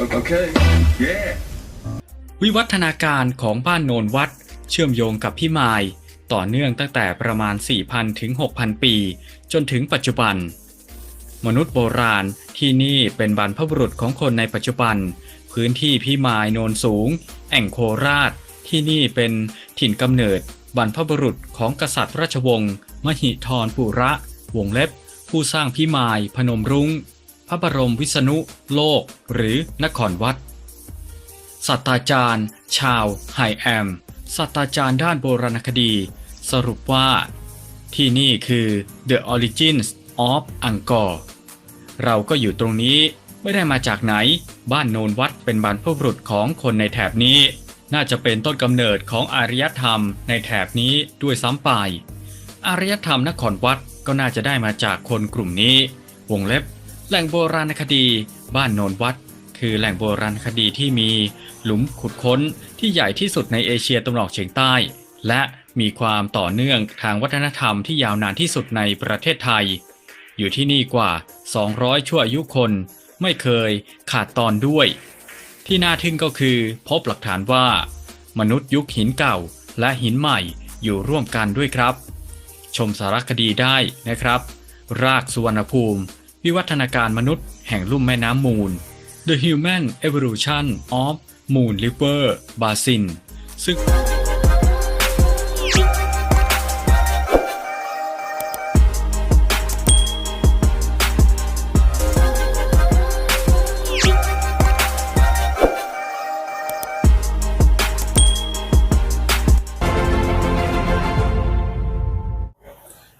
Okay. Yeah. วิวัฒนาการของบ้านโนนวัด เชื่อมโยงกับพี่มาย ต่อเนื่องตั้งแต่ประมาณ 4,000 ถึง 6,000 ปี จนถึงปัจจุบัน มนุษย์โบราณที่นี่เป็นบรรพบุรุษของคนในปัจจุบัน พื้นที่พี่มายโนนสูง แอ่งโคราช ที่นี่เป็นถิ่นกำเนิดบรรพบุรุษของกษัตริย์ราชวงศ์ มหิธรปุระ วงเล็บ ผู้สร้างพี่มายพนมรุง้ง พระบรมวิษณุโลก หรือนครวัดศาสตราจารย์ ชาวไฮแอมศาสตราจารย์ด้านโบราณคดี สรุปว่า ที่นี่คือ The Origins of Angkor เราก็อยู่ตรงนี้ไม่ได้มาจากไหน บ้านโนนวัดเป็นบรรพบุรุษของคนในแถบนี้ น่าจะเป็นต้นกำเนิดของอารยธรรมในแถบนี้ด้วยซ้ำไป อารยธรรมนครวัดก็น่าจะได้มาจากคนกลุ่มนี้ วงเล็บ แหล่งโบราณคดีบ้านโนนวัด คือแหล่งโบราณคดีที่มีหลุมขุดค้นที่ใหญ่ที่สุดในเอเชียตะวันออกเฉียงใต้ และมีความต่อเนื่องทางวัฒนธรรมที่ยาวนานที่สุดในประเทศไทย อยู่ที่นี่กว่า 200 ชั่วอายุคน ไม่เคยขาดตอนด้วย ที่น่าทึ่งก็คือพบหลักฐานว่า มนุษย์ยุคหินเก่าและหินใหม่อยู่ร่วมกันด้วยครับ ชมสารคดีได้นะครับ รากสุวรรณภูมิ วิวัฒนาการมนุษย์แห่งลุ่มแม่น้ำมูล The Human Evolution of Moon River Basin ซึ่ง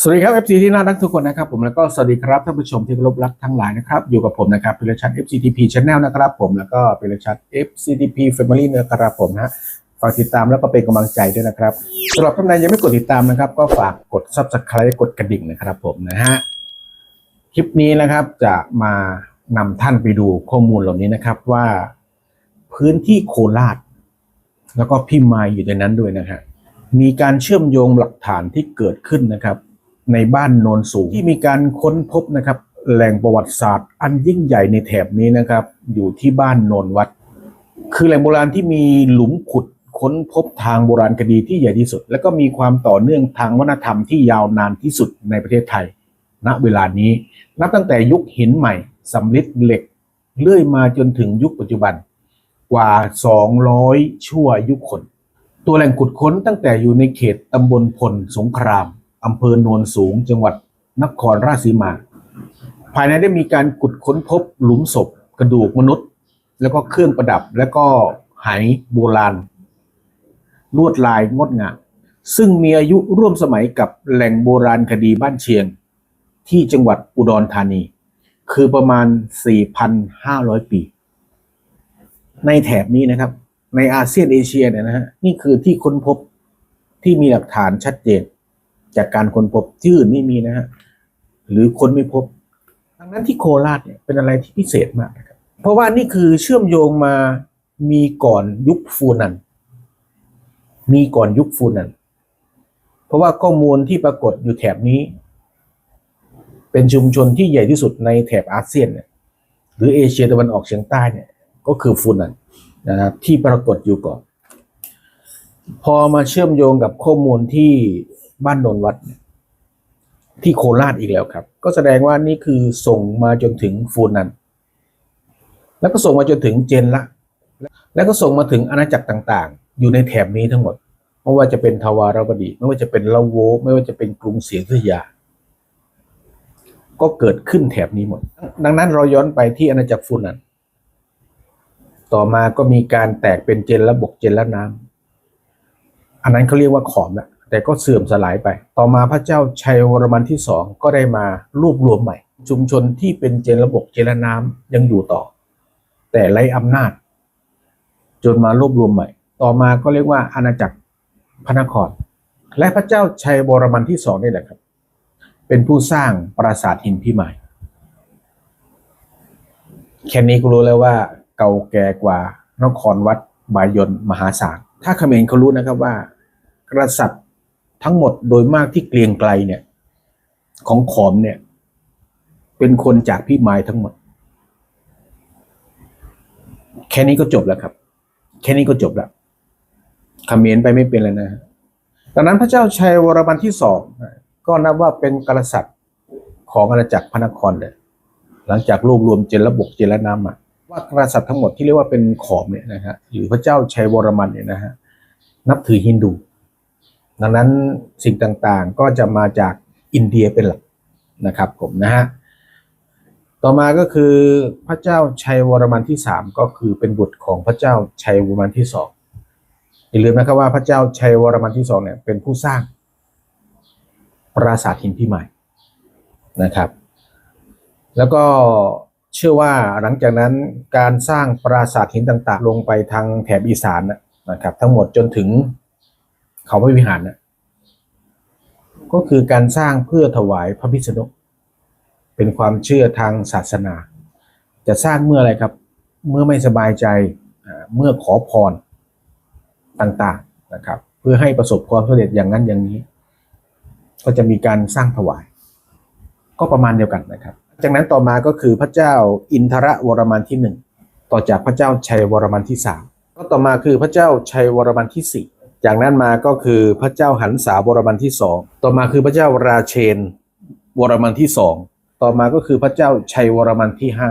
สวัสดีครับ FC ที่น่ารักทุกคนนะครับผมแล้วก็สวัสดีครับท่านผู้ชมที่เคารพรักทั้งหลายนะครับอยู่กับผมนะครับพิรชัด FCTP Channel นะครับผมแล้วก็พิรชัด FCTP Family นะครับผมนะฝากติดตามแล้วก็เป็นกำลังใจด้วยนะครับสำหรับท่านใดยังไม่กดติดตามนะครับ ก็ฝากกด Subscribe กดกระดิ่งนะครับผมนะฮะคลิปนี้นะครับจะมานำท่านไปดูข้อมูลเหล่านี้นะครับว่าพื้นที่โคราช แล้วก็พี่มายอยู่ในนั้นด้วยนะฮะมีการเชื่อมโยงหลักฐานที่เกิดขึ้นนะครับ ในบ้านโนนสูง ที่มีการค้นพบนะครับแหล่งประวัติศาสตร์ อันยิ่งใหญ่ในแถบนี้นะครับ อยู่ที่บ้านโนนวัด คือแหล่งโบราณที่มีหลุมขุดค้นพบทางโบราณคดีที่ใหญ่ที่สุด และก็มีความต่อเนื่องทางวัฒนธรรมที่ยาวนานที่สุดในประเทศไทย ณเวลานี้ นับตั้งแต่ยุคหินใหม่สำริดเหล็กเลื่อยมาจนถึงยุคปัจจุบันกว่า 200 ชั่วยุคคน ตัวแหล่งขุดค้นตั้งแต่อยู่ในเขตตำบลพลสงคราม อำเภอโนนสูง จังหวัดนครราชสีมา ภายในได้มีการขุดค้นพบหลุมศพ กระดูกมนุษย์ แล้วก็เครื่องประดับ แล้วก็ไหโบราณ ลวดลายงดงาม ซึ่งมีอายุร่วมสมัยกับแหล่งโบราณคดีบ้านเชียง ที่จังหวัดอุดรธานี คือประมาณ 4,500 ปี ในแถบนี้นะครับ ในอาเซียนเอเชียเนี่ยนะฮะ นี่คือที่ค้นพบที่มีหลักฐานชัดเจน จากการค้นพบที่อื่นไม่มีนะฮะหรือคนไม่พบ ดังนั้นที่โคราชเนี่ยเป็นอะไรที่พิเศษมากนะครับเพราะว่านี่คือเชื่อมโยงมามีก่อนยุคฟูนัน มีก่อนยุคฟูนัน เพราะว่าข้อมูลที่ปรากฏอยู่แถบนี้ เป็นชุมชนที่ใหญ่ที่สุดในแถบอาเซียนเนี่ยหรือเอเชียตะวันออกเฉียงใต้เนี่ยก็คือฟูนันนะครับที่ปรากฏอยู่ก่อน พอมาเชื่อมโยงกับข้อมูลที่ บ้านโนนวัด ที่โคราชอีกแล้วครับ ก็แสดงว่านี่คือส่งมาจนถึงฟูนัน แล้วก็ส่งมาจนถึงเจนละ แล้วก็ส่งมาถึงอาณาจักรต่างๆ อยู่ในแถบนี้ทั้งหมด ไม่ว่าจะเป็นทวารวดี ไม่ว่าจะเป็นละโว ไม่ว่าจะเป็นกรุงศรีอยุธยา ก็เกิดขึ้นแถบนี้หมด ดังนั้นเราย้อนไปที่อาณาจักรฟูนัน ต่อมาก็มีการแตกเป็นเจนละบกเจนละน้ำอันนั้นเขาเรียกว่าขอมล้ว แต่ก็เสื่อมสลายไป ต่อมาพระเจ้าชัยวรมันที่สองก็ได้มารวบรวมใหม่ ชุมชนที่เป็นเจนระบบเจนลน้ำยังอยู่ต่อ แต่ไร้อำนาจ จนมารวบรวมใหม่ ต่อมาก็เรียกว่าอาณาจักรพระนคร และพระเจ้าชัยวรมันที่สองนี่แหละครับ เป็นผู้สร้างปราสาทหินพิมายแค่นี้ก็รู้แล้วว่าเก่าแก่กว่านครวัดบายนมหาศาลถ้าเขมรเขารู้นะครับว่ากษัตริย์ ทั้งหมดโดยมากที่เกรียงไกลเนี่ย ของขอมเนี่ย เป็นคนจากพี่มายทั้งหมด แค่นี้ก็จบแล้วครับ แค่นี้ก็จบแล้วคำเมนไปไม่เป็นเลยนะฮะดังนั้นพระเจ้าชัยวรมันที่สองก็นับว่าเป็นกษัตริย์ของอาณาจักรพระนครเลยหลังจากรวบรวมเจรบกเจนและน้ำมาว่ากษัตริย์ทั้งหมดที่เรียกว่าเป็นขอมเนี่ยนะฮะหรือพระเจ้าชัยวรมันเนี่ยนะฮะนับถือฮินดู ดังนั้นสิ่งต่างๆก็จะมาจากอินเดียเป็นหลักนะครับผมนะฮะต่อมาก็คือพระเจ้าชัยวรมันที่สามก็คือเป็นบุตรของพระเจ้าชัยวรมันที่สองอย่าลืมนะครับว่าพระเจ้าชัยวรมันที่สองเนี่ยเป็นผู้สร้างปราสาทหินพิมายนะครับ แล้วก็เชื่อว่าหลังจากนั้นการสร้างปราสาทหินต่างๆ ลงไปทางแถบอีสานนะนะครับ ทั้งหมดจนถึง เขาพระวิหารนะก็คือการสร้างเพื่อถวายพระพิษณุเป็นความเชื่อทางศาสนา จะสร้างเมื่ออะไรครับ เมื่อไม่สบายใจเมื่อขอพรต่างๆนะครับ เพื่อให้ประสบความสำเร็จอย่างนั้นอย่างนี้ ก็จะมีการสร้างถวาย ก็ประมาณเดียวกันนะครับ จากนั้นต่อมาก็คือพระเจ้าอินทรวรมันที่หนึ่งต่อจากพระเจ้าชัยวรมันที่สามก็ต่อมาคือพระเจ้าชัยวรมันที่สี่ จากนั้นมาก็คือพระเจ้าหันษาวรมันที่สองต่อมาคือพระเจ้าราเชนวรมันที่สองต่อมาก็คือพระเจ้าชัยวรมันที่ห้า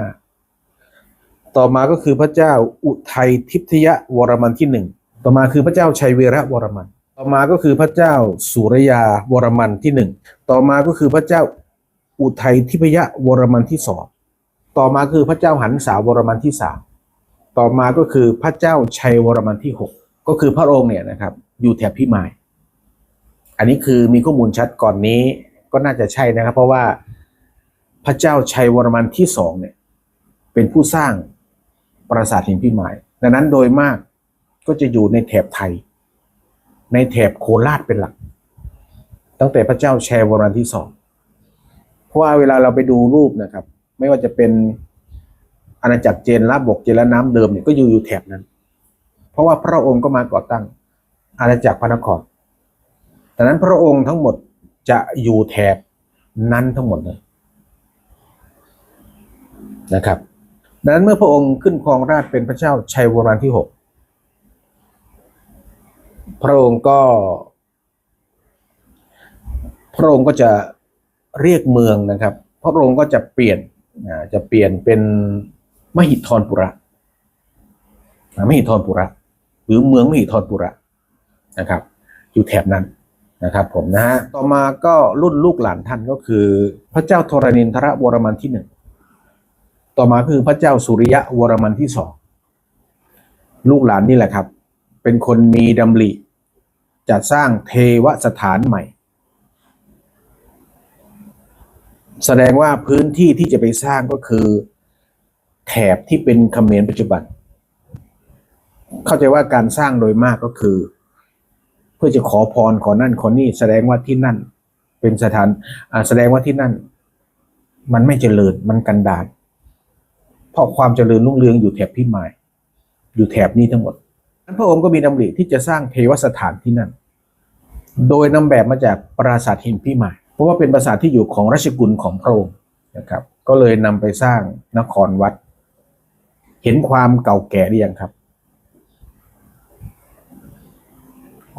ต่อมาก็คือพระเจ้าอุทัยทิพยวรมันที่หนึ่งต่อมาคือพระเจ้าชัยเวระวรมัน ต่อมาก็คือพระเจ้าสุรยาวรมันที่หนึ่งต่อมาก็คือพระเจ้าอุทัยทิพยวรมันที่สองต่อมาคือพระเจ้าหันษาวรมันที่สามต่อมาก็คือพระเจ้าชัยวรมันที่หก ก็คือพระองค์เนี่ยนะครับอยู่แถบพิมาย อันนี้คือมีข้อมูลชัดก่อนนี้ก็น่าจะใช่นะครับ เพราะว่าพระเจ้าชัยวรมันที่สองเนี่ยเป็นผู้สร้างปราสาทหินพิมาย ดังนั้นโดยมากก็จะอยู่ในแถบไทย ในแถบโคราชเป็นหลัก ตั้งแต่พระเจ้าชัยวรมันที่สองเพราะว่าเวลาเราไปดูรูปนะครับ ไม่ว่าจะเป็นอาณาจักรเจนลาบกเจนและน้ำเดิมเนี่ยก็อยู่อยู่แถบนั้น เพราะว่าพระองค์ก็มาก่อตั้งอาณาจักรพระนครดังนั้นพระองค์ทั้งหมดจะอยู่แถบนั้นทั้งหมดเลยนะครับดังนั้นเมื่อพระองค์ขึ้นครองราชเป็นพระเจ้าชัยวรมันที่หกพระองค์ก็ พระองค์ก็จะเรียกเมืองนะครับ พระองค์ก็จะเปลี่ยนจะเปลี่ยนเป็นมหิธรปุระมหิธรปุระ หรือเมืองมหิธรปุระนะครับ อยู่แถบนั้นนะครับผมนะฮะต่อมาก็รุ่นลูกหลานท่านก็คือ พระเจ้าธรณินทรวรมันที่หนึ่งต่อมาคือพระเจ้าสุริยะวรมันที่สองลูกหลานนี่แหละครับ เป็นคนมีดำริจะสร้างเทวสถานใหม่ แสดงว่าพื้นที่ที่จะไปสร้างก็คือ แถบที่เป็นเขมรปัจจุบัน เข้าใจว่าการสร้างโดยมากก็คือ เพื่อจะขอพรขอนั่นขอนี่แสดงว่าที่นั่น เป็นสถานแสดงว่าที่นั่น มันไม่เจริญมันกันดารเพราะความเจริญรุ่งเรืองอยู่แถบพิมาย อยู่แถบนี้ทั้งหมดนั้นพระองค์ก็มีดำริที่จะสร้างเทวสถานที่นั่น โดยนำแบบมาจากปราสาทหินพิมาย เพราะว่าเป็นปราสาทที่อยู่ของราชกุลของพระองค์นะครับ ก็เลยนำไปสร้างนครวัด เห็นความเก่าแก่หรือยังครับ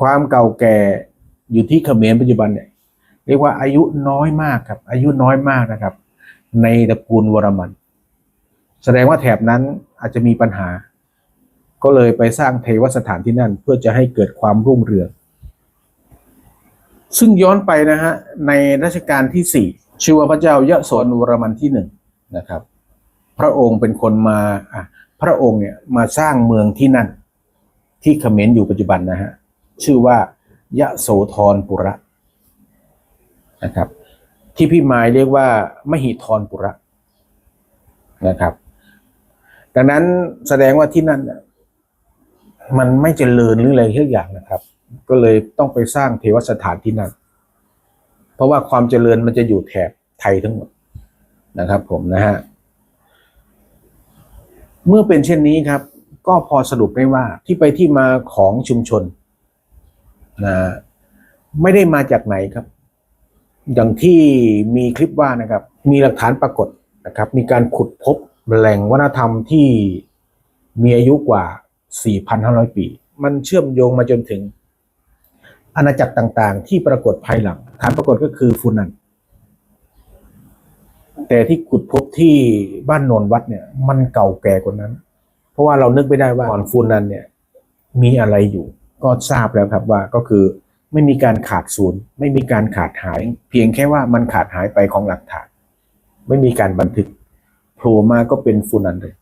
ความเก่าแก่อยู่ที่เขมรปัจจุบันเนี่ยเรียกว่าอายุน้อยมากครับ อายุน้อยมากนะครับ ในตระกูลวรมัน แสดงว่าแถบนั้นอาจจะมีปัญหา ก็เลยไปสร้างเทวสถานที่นั่น เพื่อจะให้เกิดความรุ่งเรือง ซึ่งย้อนไปนะฮะในรัชกาลที่สี่ชื่อว่าพระเจ้ายะโสนวรมันที่หนึ่งนะครับ พระองค์เป็นคนมาอะพระองค์เนี่ยมาสร้างเมืองที่นั่น ที่เขมรอยู่ปัจจุบันนะฮะ ชื่อว่ายะโสธรปุระนะครับ ที่พี่หมายเรียกว่ามหิธรปุระนะครับ ดังนั้นแสดงว่าที่นั่นมันไม่เจริญหรืออะไรทุกอย่างนะครับ ก็เลยต้องไปสร้างเทวสถานที่นั่น เพราะว่าความเจริญมันจะอยู่แถบไทยทั้งหมดนะครับ ผมนะฮะเมื่อเป็นเช่นนี้ครับ ก็พอสรุปได้ว่าที่ไปที่มาของชุมชน นะไม่ได้มาจากไหนครับ อย่างที่มีคลิปว่านะครับ มีหลักฐานปรากฏนะครับ มีการขุดพบแหล่งวัฒนธรรมที่มีอายุกว่า 4,500 ปี มันเชื่อมโยงมาจนถึง อาณาจักรต่างๆ ที่ปรากฏภายหลัง ฐานปรากฏก็คือฟูนัน แต่ที่ขุดพบที่บ้านโนนวัดเนี่ย มันเก่าแก่กว่านั้น เพราะว่าเรานึกไม่ได้ว่าก่อนฟูนันเนี่ย มีอะไรอยู่ ก็ทราบแล้วครับว่าก็คือไม่มีการขาดศูนย์ ไม่มีการขาดหาย เพียงแค่ว่ามันขาดหายไปของหลักฐาน ไม่มีการบันทึกโผล่มาก็เป็นฟูนันเลย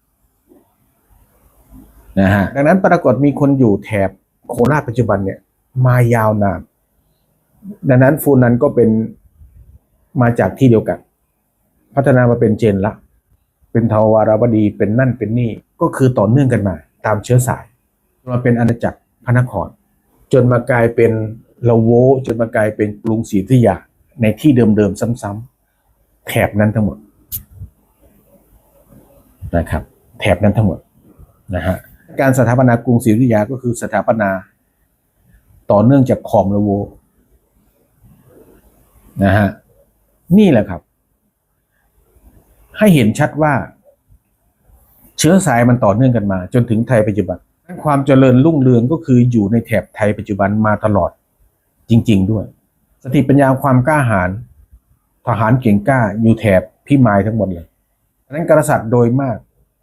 นะฮะดังนั้นปรากฏมีคนอยู่แถบโคราชปัจจุบันเนี่ย มายาวนานดังนั้นฟูนันก็เป็นมาจากที่เดียวกัน พัฒนามาเป็นเจนละ เป็นทวารวดีเป็นนั่นเป็นนี่ก็คือต่อเนื่องกันมา ตามเชื้อสายมาเป็นอาณาจักร พระนคร จนมากลายเป็นละโว จนมากลายเป็นกรุงศรีอยุธยาในที่เดิมๆซ้ำๆแถบนั้นทั้งหมดนะครับ แถบนั้นทั้งหมดนะฮะการสถาปนากรุงศรีอยุธยาก็คือสถาปนา ต่อเนื่องจากขอมละโวนะฮะนี่แหละครับ ให้เห็นชัดว่า เชื้อสายมันต่อเนื่องกันมา จนถึงไทยปัจจุบัน ความเจริญรุ่งเรืองก็คืออยู่ในแถบไทยปัจจุบันมาตลอดจริง ๆ ด้วย สติปัญญาความกล้าหาญทหารเก่งกล้าอยู่แถบพี่มายทั้งหมดเลยดังนั้นกษัตริย์โดยมาก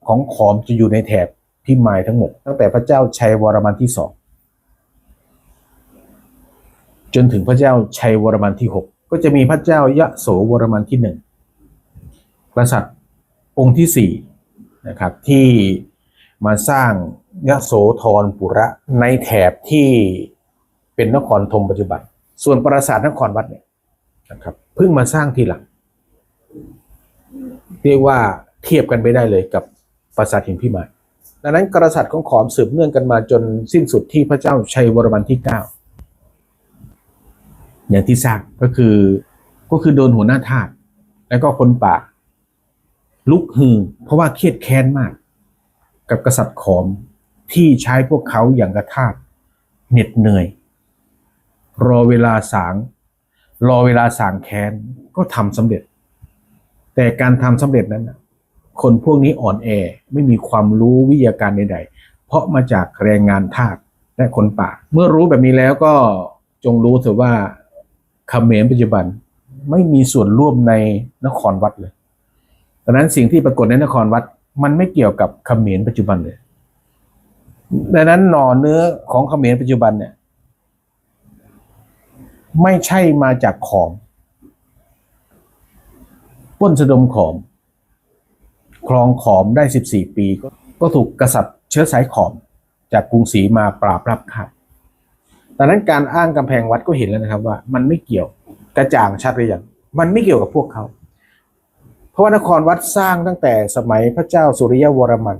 ของขอมจะอยู่ในแถบพี่มายทั้งหมด ตั้งแต่พระเจ้าชัยวรมันที่สองจนถึงพระเจ้าชัยวรมันที่หกก็จะมีพระเจ้ายะโสวรมันที่หนึ่งกษัตริย์องค์ที่สี่นะครับที่มาสร้าง ยโสธรปุระในแถบที่เป็นนครธมปัจจุบัน ส่วนปราสาทนครวัดเนี่ยนะครับเพิ่งมาสร้างทีหลัง เรียกว่าเทียบกันไม่ได้เลยกับปราสาทหินพิมายดังนั้นกษัตริย์ของขอมสืบเนื่องกันมาจนสิ้นสุดที่พระเจ้าชัยวรมันที่เก้าอย่างที่ทราบก็คือก็คือโดนหัวหน้าทาสแล้วก็คนป่าลุกฮือเพราะว่าเครียดแค้นมาก กับกษัตริย์ขอม ที่ใช้พวกเขาอย่างกระทาสเหน็ดเหนื่อย รอเวลาสาง รอเวลาสางแค้นก็ทำสำเร็จ แต่การทำสำเร็จนั้นคนพวกนี้อ่อนแอไม่มีความรู้วิทยาการใดๆ เพราะมาจากแรงงานทาสและคนป่า เมื่อรู้แบบนี้แล้วก็จงรู้เถอะว่าเขมรปัจจุบันไม่มีส่วนร่วมในนครวัดเลยดังนั้นสิ่งที่ปรากฏในนครวัด มันไม่เกี่ยวกับเขมรปัจจุบันเลย ดังนั้นหน่อเนื้อของเขมรปัจจุบันเนี่ย ไม่ใช่มาจากขอมป้นสะดมขอมครองขอมได้ 14 ปีก็ก็ถูกกษัตริย์เชื้อสายขอม จากกรุงศรีมาปราบรับฆ่าดังนั้นการอ้างกำแพงวัดก็เห็นแล้วนะครับว่า มันไม่เกี่ยวกระจ่างชัดเลยอย่างมันไม่เกี่ยวกับพวกเขา เพราะว่านครวัดสร้างตั้งแต่สมัยพระเจ้าสุริยวรมัน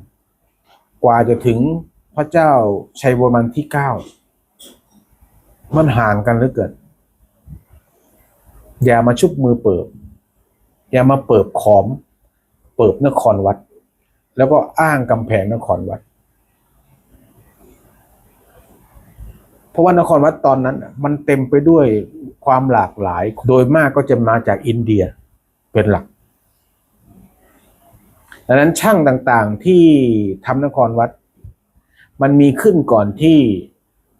กว่าจะถึง พระเจ้าชัยวรมันที่เก้ามันห่างกันเหลือเกินอย่ามาชุบมือเปิบ อย่ามาเปิบขอม เปิบนครวัด แล้วก็อ้างกำแพงนครวัด เพราะว่านครวัดตอนนั้น มันเต็มไปด้วยความหลากหลาย โดยมากก็จะมาจากอินเดียเป็นหลักดังนั้นช่างต่างๆที่ทำนครวัด มันมีขึ้นก่อนที่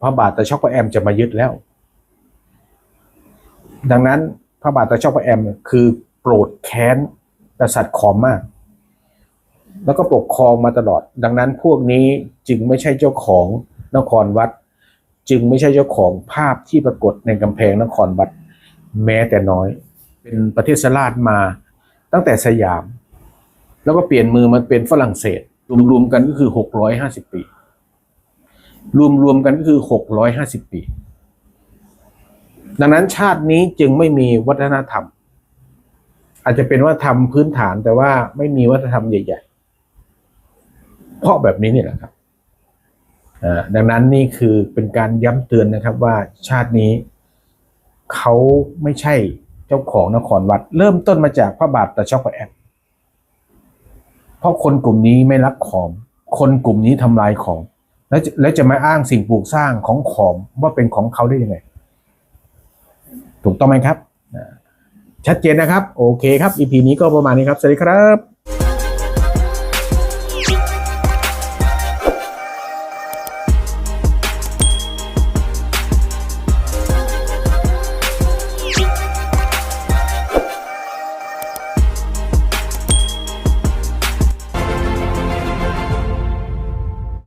พระบาทตะช็อกพระแอมจะมายึดแล้ว ดังนั้นพระบาทตะช็อกพระแอมคือโปรดแค้นกษัตริย์ขอมมาก แล้วก็ปกครองมาตลอด ดังนั้นพวกนี้จึงไม่ใช่เจ้าของนครวัด จึงไม่ใช่เจ้าของภาพที่ปรากฏในกำแพงนครวัด แม้แต่น้อย เป็นประเทศสลาดมาตั้งแต่สยาม แล้วก็เปลี่ยนมือมาเป็นฝรั่งเศสรวมๆกันก็คือ 650 ปี รวมๆกันก็คือ 650 ปี ดังนั้นชาตินี้จึงไม่มีวัฒนธรรม อาจจะเป็นว่าทำพื้นฐานแต่ว่าไม่มีวัฒนธรรมใหญ่ ๆ เพราะแบบนี้นี่แหละครับดังนั้นนี่คือเป็นการย้ำเตือนนะครับว่าชาตินี้เขาไม่ใช่เจ้าของนครวัด เริ่มต้นมาจากพระบาทตะช็อกพระแอมเพราะคนกลุ่มนี้ไม่รักของ คนกลุ่มนี้ทำลายของ แล้วจะแล้วจะมาอ้างสิ่งปลูกสร้างของขอมว่าเป็นของเขาได้ยังไง ถูกต้องไหมครับ ชัดเจนนะครับ โอเคครับ EP นี้ก็ประมาณนี้ครับ สวัสดีครับ